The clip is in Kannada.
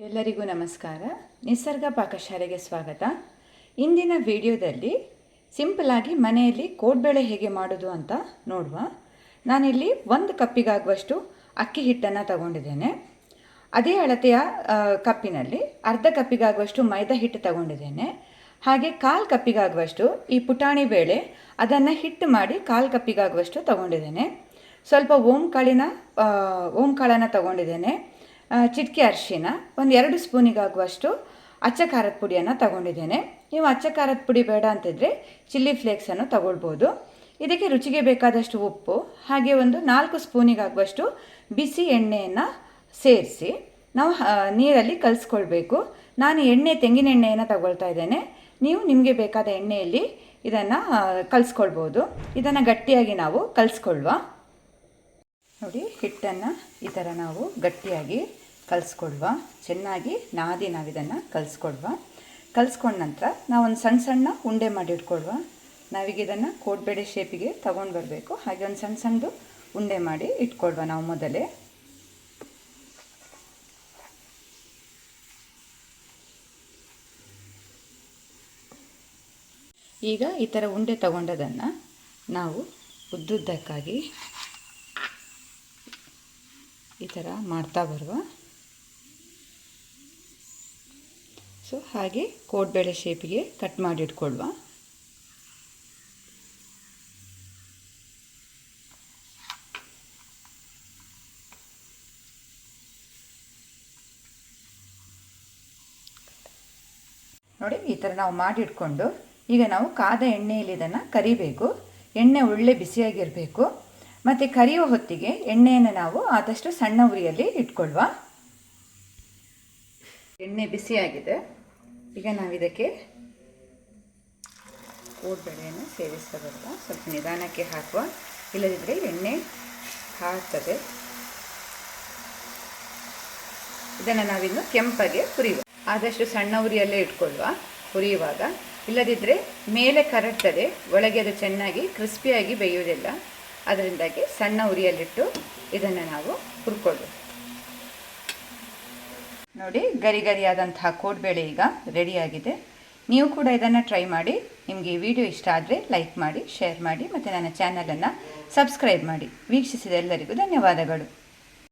ಎಲ್ಲರಿಗೂ ನಮಸ್ಕಾರ. ನಿಸರ್ಗ ಪಾಕಶಾಲೆಗೆ ಸ್ವಾಗತ. ಇಂದಿನ ವಿಡಿಯೋದಲ್ಲಿ ಸಿಂಪಲಾಗಿ ಮನೆಯಲ್ಲಿ ಕೋಡ್ಬೇಳೆ ಹೇಗೆ ಮಾಡೋದು ಅಂತ ನೋಡುವ. ನಾನಿಲ್ಲಿ ಒಂದು ಕಪ್ಪಿಗಾಗುವಷ್ಟು ಅಕ್ಕಿ ಹಿಟ್ಟನ್ನು ತಗೊಂಡಿದ್ದೇನೆ. ಅದೇ ಅಳತೆಯ ಕಪ್ಪಿನಲ್ಲಿ ಅರ್ಧ ಕಪ್ಪಿಗಾಗುವಷ್ಟು ಮೈದಾ ಹಿಟ್ಟು ತಗೊಂಡಿದ್ದೇನೆ. ಹಾಗೆ ಕಾಲು ಕಪ್ಪಿಗಾಗುವಷ್ಟು ಈ ಪುಟಾಣಿ ಬೇಳೆ ಅದನ್ನು ಹಿಟ್ಟು ಮಾಡಿ ಕಾಲು ಕಪ್ಪಿಗಾಗುವಷ್ಟು ತಗೊಂಡಿದ್ದೇನೆ. ಸ್ವಲ್ಪ ಓಂ ಕಾಳಿನ ಆ, ಓಂ ಕಾಳನ್ನು ತಗೊಂಡಿದ್ದೇನೆ. ಚಿಟಿಕೆ ಅರಿಶಿನ, ಒಂದು ಎರಡು ಸ್ಪೂನಿಗಾಗುವಷ್ಟು ಅಚ್ಚ ಖಾರದ ಪುಡಿಯನ್ನು ತಗೊಂಡಿದ್ದೇನೆ. ನೀವು ಅಚ್ಚ ಖಾರದ ಪುಡಿ ಬೇಡ ಅಂತಿದ್ರೆ ಚಿಲ್ಲಿ ಫ್ಲೇಕ್ಸನ್ನು ತಗೊಳ್ಬೋದು. ಇದಕ್ಕೆ ರುಚಿಗೆ ಬೇಕಾದಷ್ಟು ಉಪ್ಪು, ಹಾಗೆ ಒಂದು ನಾಲ್ಕು ಸ್ಪೂನಿಗಾಗುವಷ್ಟು ಬಿಸಿ ಎಣ್ಣೆಯನ್ನು ಸೇರಿಸಿ. ನಾವು ನೀರಲ್ಲಿ ಕಲಿಸ್ಕೊಳ್ಬೇಕು. ನಾನು ಎಣ್ಣೆ ತೆಂಗಿನ ಎಣ್ಣೆಯನ್ನು ತಗೊಳ್ತಾ ಇದ್ದೇನೆ. ನೀವು ನಿಮಗೆ ಬೇಕಾದ ಎಣ್ಣೆಯಲ್ಲಿ ಇದನ್ನು ಕಲಿಸ್ಕೊಳ್ಬೋದು. ಇದನ್ನು ಗಟ್ಟಿಯಾಗಿ ನಾವು ಕಲಿಸ್ಕೊಳ್ಳುವ ನೋಡಿ, ಹಿಟ್ಟನ್ನು ಈ ಥರ ನಾವು ಗಟ್ಟಿಯಾಗಿ ಕಲಿಸ್ಕೊಳ್ವ ಚೆನ್ನಾಗಿ ನಾದಿ ನಾವು ಇದನ್ನು ಕಲಿಸ್ಕೊಳ್ವ ಕಲಿಸ್ಕೊಂಡ ನಂತರ ನಾವೊಂದು ಸಣ್ಣ ಸಣ್ಣ ಉಂಡೆ ಮಾಡಿ ಇಟ್ಕೊಳ್ವಾ ನಾವೀಗ ಇದನ್ನು ಕೋಡ್ಬೇಳೆ ಶೇಪಿಗೆ ತಗೊಂಡು ಬರಬೇಕು. ಹಾಗೆ ಒಂದು ಸಣ್ಣ ಸಣ್ಣದು ಉಂಡೆ ಮಾಡಿ ಇಟ್ಕೊಳ್ವ ನಾವು ಮೊದಲೇ. ಈಗ ಈ ಥರ ಉಂಡೆ ತಗೊಂಡದನ್ನು ನಾವು ಉದ್ದುದ್ದಕ್ಕಾಗಿ ಈ ಥರ ಮಾಡ್ತಾ ಬರುವ. ಸೊ ಹಾಗೆ ಕೋಡ್ಬೇಳೆ ಶೇಪಿಗೆ ಕಟ್ ಮಾಡಿ ಇಟ್ಕೊಳ್ವ. ನೋಡಿ, ಈ ಥರ ನಾವು ಮಾಡಿಟ್ಕೊಂಡು ಈಗ ನಾವು ಕಾದ ಎಣ್ಣೆಯಲ್ಲಿ ಇದನ್ನು ಕರಿಬೇಕು. ಎಣ್ಣೆ ಒಳ್ಳೆ ಬಿಸಿಯಾಗಿರಬೇಕು. ಮತ್ತು ಕರಿಯುವ ಹೊತ್ತಿಗೆ ಎಣ್ಣೆಯನ್ನು ನಾವು ಆದಷ್ಟು ಸಣ್ಣ ಉರಿಯಲ್ಲಿ ಇಟ್ಕೊಳ್ವ. ಎಣ್ಣೆ ಬಿಸಿಯಾಗಿದೆ ಈಗ ನಾವು ಇದಕ್ಕೆ ಕೋಡ್ಬೇಳೆಯನ್ನು ಸೇರಿಸ್ತಾ ಸ್ವಲ್ಪ ನಿಧಾನಕ್ಕೆ ಹಾಕುವ. ಇಲ್ಲದಿದ್ದರೆ ಎಣ್ಣೆ ಹಾಕ್ತದೆ ಇದನ್ನು ನಾವಿನ್ನು ಕೆಂಪಗೆ ಹುರಿಯುವ. ಆದಷ್ಟು ಸಣ್ಣ ಉರಿಯಲ್ಲೇ ಇಟ್ಕೊಳ್ಳುವ ಹುರಿಯುವಾಗ ಇಲ್ಲದಿದ್ದರೆ ಮೇಲೆ ಕರಗ್ತದೆ. ಒಳಗೆ ಅದು ಚೆನ್ನಾಗಿ ಕ್ರಿಸ್ಪಿಯಾಗಿ ಬೇಯುವುದಿಲ್ಲ. ಅದರಿಂದಾಗಿ ಸಣ್ಣ ಉರಿಯಲ್ಲಿಟ್ಟು ಇದನ್ನು ನಾವು ಹುರ್ಕೊಳ್ಬೇಕು ನೋಡಿ, ಗರಿ ಗರಿಯಾದಂತಹ ಕೋಡ್ಬೇಳೆ ಈಗ ರೆಡಿಯಾಗಿದೆ. ನೀವು ಕೂಡ ಇದನ್ನು ಟ್ರೈ ಮಾಡಿ, ನಿಮಗೆ ಈ ವಿಡಿಯೋ ಇಷ್ಟ ಆದರೆ ಲೈಕ್ ಮಾಡಿ, ಶೇರ್ ಮಾಡಿ, ಮತ್ತು ನನ್ನ ಚಾನಲನ್ನು ಸಬ್ಸ್ಕ್ರೈಬ್ ಮಾಡಿ. ವೀಕ್ಷಿಸಿದ ಎಲ್ಲರಿಗೂ ಧನ್ಯವಾದಗಳು.